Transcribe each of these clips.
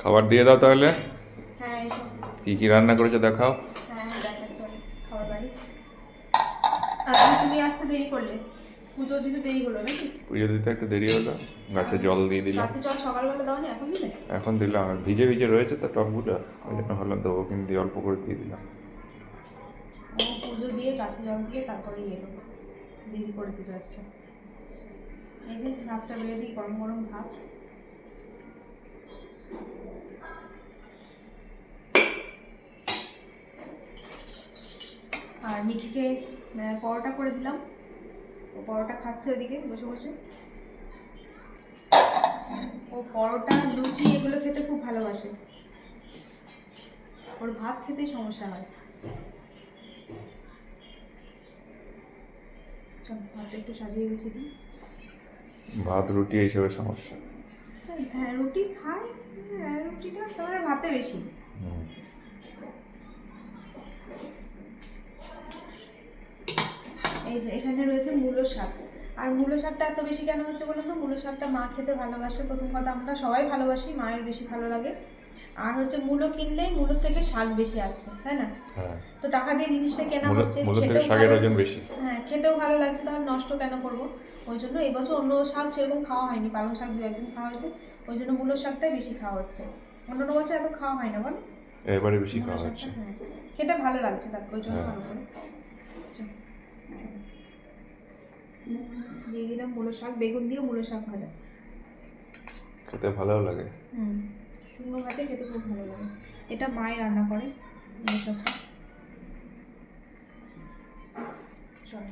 খাবার দিয়ে দাও তাহলে। হ্যাঁ কি কি রান্না করেছে দেখাও। হ্যাঁ করলে। পুজো দিতে হলো একটু দেরি হলো। গাছে জল দিয়ে দিলাম। এখন দিলাম। ভিজে ভিজে রয়েছে তো টবগুলো ওই জন্য ভাবলাম দেবো কিন্তু অল্প করে দিয়ে দিলাম। পুজো দিয়ে গাছে জল দিয়ে তারপরে এলো দেরি করে দিল আজকে। এই যে ভাতটা দিই গরম গরম ভাত। আর মিঠিকে পরোটা করে দিলাম। ও পরোটা খাচ্ছে ওইদিকে বসে বসে। ও পরোটা লুচি এগুলো খেতে খুব ভালোবাসে। ওর ভাত খেতে সমস্যা হয় ভাতটা একটু সাজিয়ে গুছিয়ে দিই। ভাত রুটি এইসবের সমস্যা। হ্যাঁ রুটি খাই হ্যাঁ, রুটিটা তোমাদের ভাতে বেশি হুম। এই যে এখানে রয়েছে মূলো শাক। আর মূলো শাকটা এত বেশি কেন হচ্ছে বলুন তো? মূলো শাকটা মা খেতে ভালোবাসে। প্রথম কথা আমরা সবাই ভালোবাসি মায়ের বেশি ভালো লাগে। আর হচ্ছে মূলো কিনলেই মূলোর থেকে শাক বেশি আসছে তাই না? হ্যাঁ। তো টাকা দিয়ে জিনিসটা কেনা হচ্ছে মূলো খেতেও শাকের ওজন বেশি। হ্যাঁ খেতেও ভালো লাগছে তাহলে নষ্ট কেন করব? ওই জন্য এবছর অন্য শাক সেরকম খাওয়া হয়নি পালং শাক দু একদিন খাওয়া হয়েছে। ওই জন্য মূলো শাকটাই বেশি খাওয়া হচ্ছে। অন্য অন্য বছর এত খাওয়া হয় না বল? এবারে বেশি খাওয়া হচ্ছে। হ্যাঁ। খেতে ভালো লাগছে তারপর ওই জন্য হ্যাঁ। ভালো করে। দিয়ে দিলাম মূলো শাক বেগুন দিয়ে মূলো শাক ভাজা। খেতে ভালোও লাগে। হুম শুকনো ভাতে খেতে খুব ভালো লাগে। এটা মায়ের রান্না করে মূলো শাকটা। চল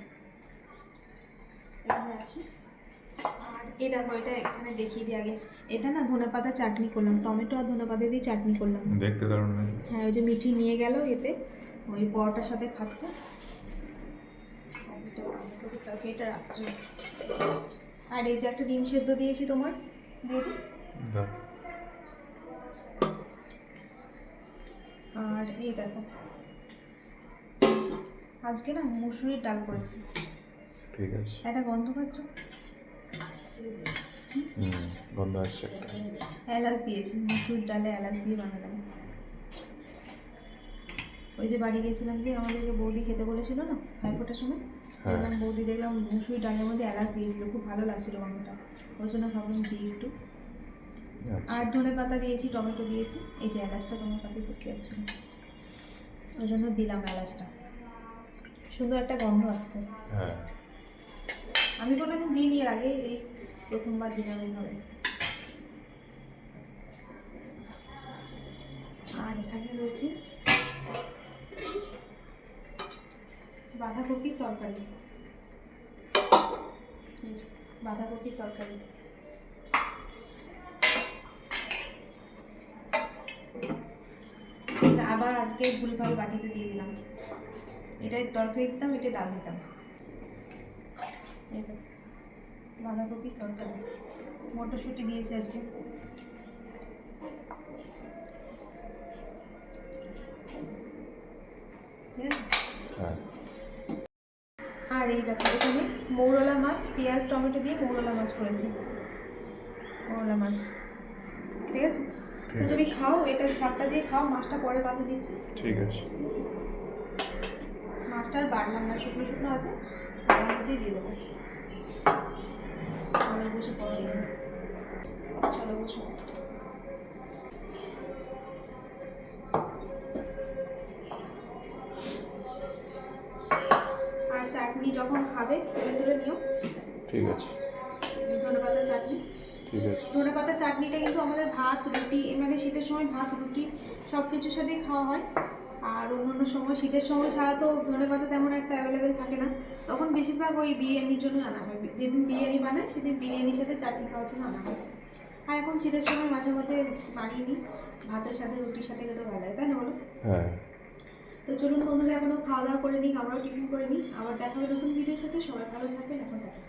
এখানে রাখি। আর এই দেখো এটা এখানে দেখিয়ে দিই আগে। এটা না ধনে পাতা চাটনি করলাম টমেটো আর ধনে পাতা দিয়ে চাটনি করলাম। দেখতে দারুণ হ্যাঁ ওই যে মিঠি নিয়ে গেল এতে ওই পরোটার সাথে খাচ্ছে। তাকে এটা রাখছে। আর এই যে একটা ডিম সেদ্ধ দিয়েছি তোমার দিয়ে দিই? আর এই দেখো আজকে না মুসুরির ডাল করেছি। ঠিক আছে। একটা গন্ধ পাচ্ছ? গন্ধ আসছে এলাচ দিয়েছি মুসুর ডালে এলাচ দিয়ে বানালাম। ওই যে বাড়ি গেছিলাম যে আমাদেরকে বৌদি খেতে বলেছিল না ভাইফোটার সময়? হ্যাঁ। দেখলাম বৌদি দেখলাম মুসুরি ডালের মধ্যে এলাচ দিয়েছিল খুব ভালো লাগছিল গন্ধটা। ওই জন্য ভাবলাম দিই একটু। আচ্ছা। আর ধনে পাতা দিয়েছি টমেটো দিয়েছি এই যে এলাচটা তোমার পাতে করতে যাচ্ছে ওই জন্য দিলাম এলাচটা। সুন্দর একটা গন্ধ আসছে। হ্যাঁ। আমি কোনোদিন দিইনি এর আগে এই প্রথমবার দিলাম এইভাবে। আর এখানে রয়েছে বাঁধাকপির তরকারি। বাঁধাকপির তরকারি। আবার আজকে ভুলভাল বাটিতে দিয়ে দিলাম। এটাই তরকারি দিতাম এটা ডাল দিতাম বাঁধাকপির তরকারি। মটরশুঁটি দিয়েছি আজকে। ঠিক আছে? হ্যাঁ। দেখো এখানে মৌরলা মাছ পেঁয়াজ টমেটো দিয়ে মৌরলা মাছ করেছি। মৌরলা মাছ। ঠিক আছে? তো তুমি খাও এটা শাকটা দিয়ে খাও মাছটা পরে বাঁধে দিচ্ছি। ঠিক আছে। মাছটা আর বাড়লাম না শুকনো শুকনো আছে তার মধ্যেই দিয়ে দেবো। চলো বসে পরে চলো বসো। যখন খাবে তুলে তুলে নিও। ঠিক আছে। ধনে পাতার চাটনি। ঠিক আছে। ধনে পাতার চাটনিটা কিন্তু আমাদের ভাত রুটি মানে শীতের সময় ভাত রুটি সব কিছুর সাথেই খাওয়া হয়। আর অন্য অন্য সময় শীতের সময় ছাড়া তো ধনে পাতা তেমন একটা অ্যাভেলেবেল থাকে না। তখন বেশিরভাগ ওই বিরিয়ানির জন্য আনা হয়। যেদিন বিরিয়ানি বানায় সেদিন বিরিয়ানির সাথে চাটনি খাওয়ার জন্য আনা হয়। আর এখন শীতের সময় মাঝে মধ্যে বানিয়ে নিই। ভাতের সাথে রুটির সাথে খেতে ভালো লাগে তাই না বলো? হ্যাঁ। তো চলুন বন্ধুরা, এখনও খাওয়া দাওয়া করে নিই আমরাও টিফিন করে নিই আবার দেখা হবে নতুন ভিডিওর সাথে। সবাই ভালো থাকবেন, এখন থাকে